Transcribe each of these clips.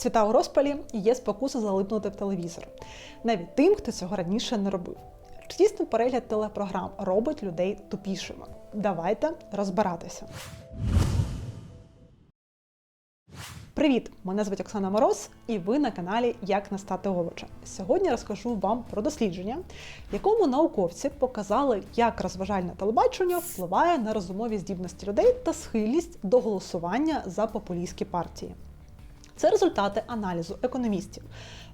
Свята у розпалі є спокуса залипнути в телевізор. Навіть тим, хто цього раніше не робив. Дійсно перегляд телепрограм робить людей тупішими? Давайте розбиратися. Привіт! Мене звуть Оксана Мороз, і ви на каналі Як не стати овочем. Сьогодні розкажу вам про дослідження, в якому науковці показали, як розважальне телебачення впливає на розумові здібності людей та схильність до голосування за популістські партії. Це результати аналізу економістів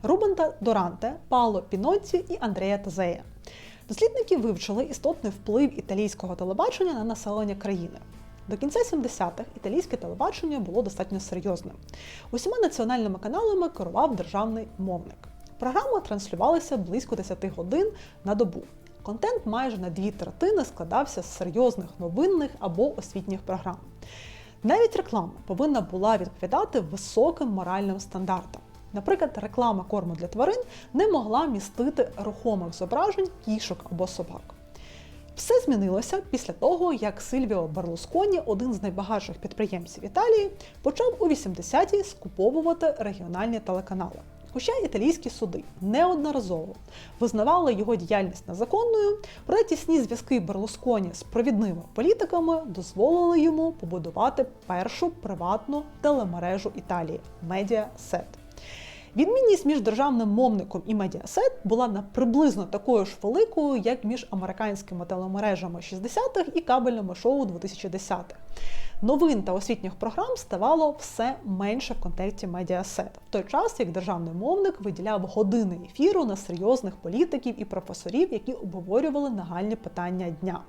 Рубента Доранте, Пауло Піноці і Андрея Тазея. Дослідники вивчили істотний вплив італійського телебачення на населення країни. До кінця 70-х італійське телебачення було достатньо серйозним. Усіма національними каналами керував державний мовник. Програми транслювалися близько 10 годин на добу. Контент майже на дві третини складався з серйозних новинних або освітніх програм. Навіть реклама повинна була відповідати високим моральним стандартам. Наприклад, реклама корму для тварин не могла містити рухомих зображень кішок або собак. Все змінилося після того, як Сильвіо Берлусконі, один з найбагатших підприємців Італії, почав у 80-ті скуповувати регіональні телеканали. Хоча італійські суди неодноразово визнавали його діяльність незаконною, проте тісні зв'язки Берлусконі з провідними політиками дозволили йому побудувати першу приватну телемережу Італії Медіасет. Відмінність між державним мовником і медіасет була на приблизно такою ж великою, як між американськими телемережами 60-х і кабельними шоу 2010-х. Новин та освітніх програм ставало все менше в контексті медіасет, в той час як державний мовник виділяв години ефіру на серйозних політиків і професорів, які обговорювали нагальні питання дня.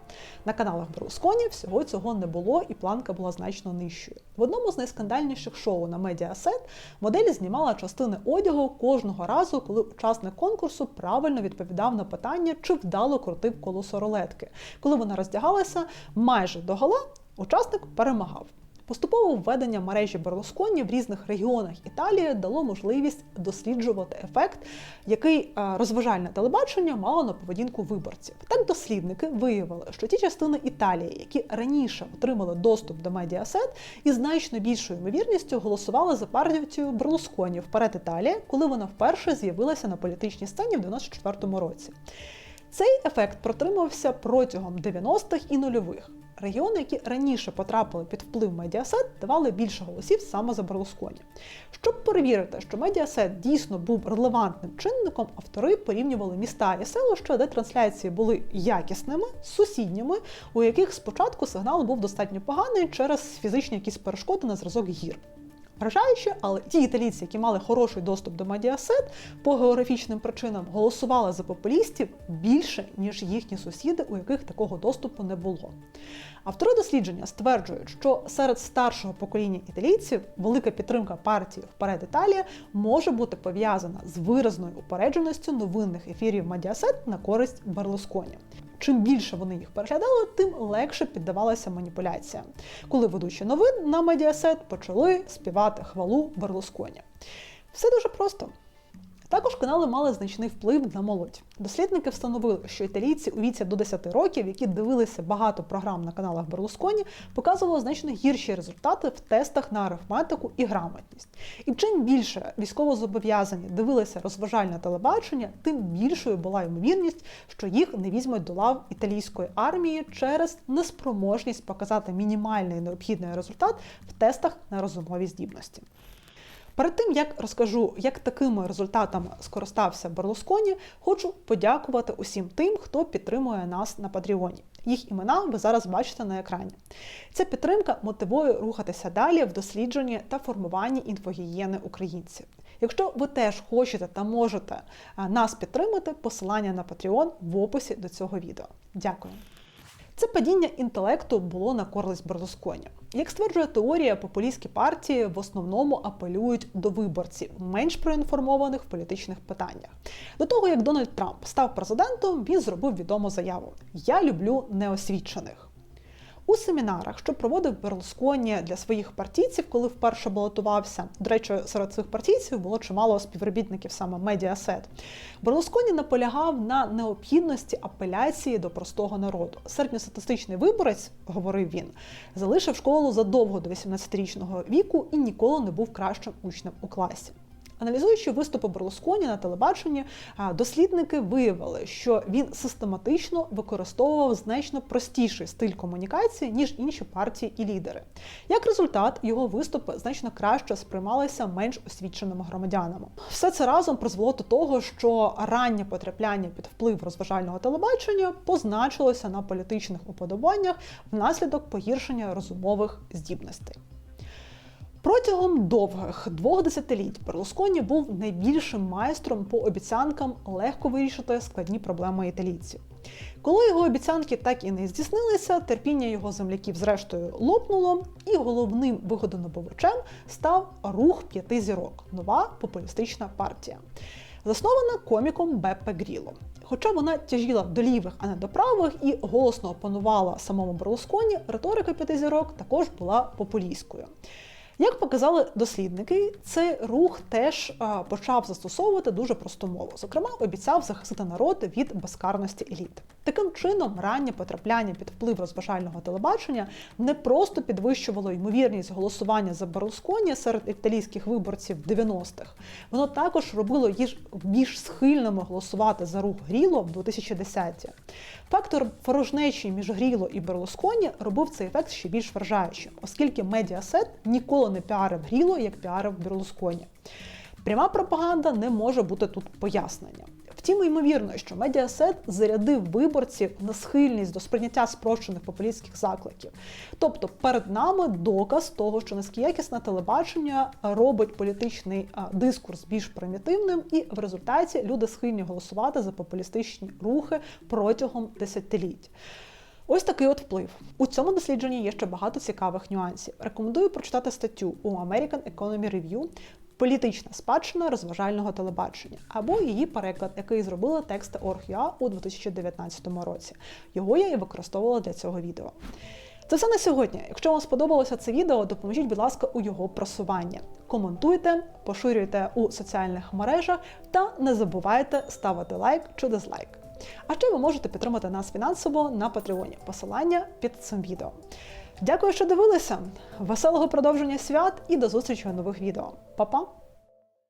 На каналах Берлусконі всього цього не було, і планка була значно нижчою. В одному з найскандальніших шоу на медіасет модель знімала частини одягу кожного разу, коли учасник конкурсу правильно відповідав на питання, чи вдало крутив коло соролетки. Коли вона роздягалася майже догола, учасник перемагав. Поступове введення мережі Берлусконі в різних регіонах Італії дало можливість досліджувати ефект, який е, розважальне телебачення мало на поведінку виборців. Так дослідники виявили, що ті частини Італії, які раніше отримали доступ до медіасет, із значно більшою ймовірністю голосували за партію Берлусконі вперед Італії, коли вона вперше з'явилася на політичній сцені в 94-му році. Цей ефект протримався протягом 90-х і нульових. Регіони, які раніше потрапили під вплив медіасет, давали більше голосів саме за Берлусконі. Щоб перевірити, що медіасет дійсно був релевантним чинником, автори порівнювали міста і селища, де трансляції були якісними, сусідніми, у яких спочатку сигнал був достатньо поганий через фізичні якісь перешкоди на зразок гір. Вражаюче, але ті італійці, які мали хороший доступ до медіасет, по географічним причинам голосували за популістів більше, ніж їхні сусіди, у яких такого доступу не було. Автори дослідження стверджують, що серед старшого покоління італійців велика підтримка партії вперед Італія може бути пов'язана з виразною упередженістю новинних ефірів медіасет на користь Берлусконі. Чим більше вони їх переглядали, тим легше піддавалася маніпуляція, коли ведучі новин на медіасет почали співати хвалу Берлусконі. Все дуже просто. Також канали мали значний вплив на молодь. Дослідники встановили, що італійці у віці до 10 років, які дивилися багато програм на каналах Берлусконі, показували значно гірші результати в тестах на арифметику і грамотність. І чим більше військовозобов'язані дивилися розважальне телебачення, тим більшою була ймовірність, що їх не візьмуть до лав італійської армії через неспроможність показати мінімальний необхідний результат в тестах на розумові здібності. Перед тим як розкажу, як такими результатами скористався Берлусконі, хочу подякувати усім тим, хто підтримує нас на Патреоні. Їх імена ви зараз бачите на екрані. Ця підтримка мотивує рухатися далі в дослідженні та формуванні інфогієни українців. Якщо ви теж хочете та можете нас підтримати, посилання на Patreon в описі до цього відео. Дякую. Це падіння інтелекту було на користь Берлусконі. Як стверджує теорія, популістські партії в основному апелюють до виборців, менш проінформованих в політичних питаннях. До того як Дональд Трамп став президентом, він зробив відому заяву: Я люблю неосвічених. У семінарах, що проводив Берлусконі для своїх партійців, коли вперше балотувався. До речі, серед цих партійців було чимало співробітників саме Медіасет. Берлусконі наполягав на необхідності апеляції до простого народу. Середньостатистичний виборець, говорив він, залишив школу задовго до 18-річного віку і ніколи не був кращим учнем у класі. Аналізуючи виступи Берлусконі на телебаченні, дослідники виявили, що він систематично використовував значно простіший стиль комунікації ніж інші партії і лідери. Як результат, його виступи значно краще сприймалися менш освіченими громадянами. Все це разом призвело до того, що раннє потрапляння під вплив розважального телебачення позначилося на політичних уподобаннях внаслідок погіршення розумових здібностей. Протягом довгих двох десятиліть Берлусконі був найбільшим майстром по обіцянкам легко вирішити складні проблеми італійців. Коли його обіцянки так і не здійснилися, терпіння його земляків зрештою лопнуло, і головним виходонабувачем став рух п'яти зірок нова популістична партія, заснована коміком Беппе Гріло. Хоча вона тяжіла до лівих, а не до правих, і голосно опанувала самому Берлусконі, риторика п'яти зірок також була популістською. Як показали дослідники, цей рух теж почав застосовувати дуже просту мову. Зокрема, обіцяв захистити народ від безкарності еліт. Таким чином, раннє потрапляння під вплив розважального телебачення не просто підвищувало ймовірність голосування за Берлусконі серед італійських виборців 90-х, воно також робило їх більш схильними голосувати за рух Гріло в 2010-ті. Фактор ворожнечі між Гріло і Берлусконі робив цей ефект ще більш вражаючим, оскільки медіасет ніколи не піарив Гріло, як піарив Берлусконі. Пряма пропаганда не може бути тут поясненням. Втім, ймовірно, що медіасет зарядив виборців на схильність до сприйняття спрощених популістських закликів. Тобто перед нами доказ того, що низькоякісне телебачення робить політичний дискурс більш примітивним, і в результаті люди схильні голосувати за популістичні рухи протягом десятиліть. Ось такий от вплив. У цьому дослідженні є ще багато цікавих нюансів. Рекомендую прочитати статтю у American Economy Review Політична спадщина розважального телебачення або її переклад, який зробила тексти Орг.ua у 2019 році. Його я і використовувала для цього відео. Це все на сьогодні. Якщо вам сподобалося це відео, допоможіть, будь ласка, у його просуванні. Коментуйте, поширюйте у соціальних мережах та не забувайте ставити лайк чи дизлайк. А ще ви можете підтримати нас фінансово на Патреоні. Посилання під цим відео. Дякую, що дивилися. Веселого продовження свят і до зустрічі у нових відео. Па-па!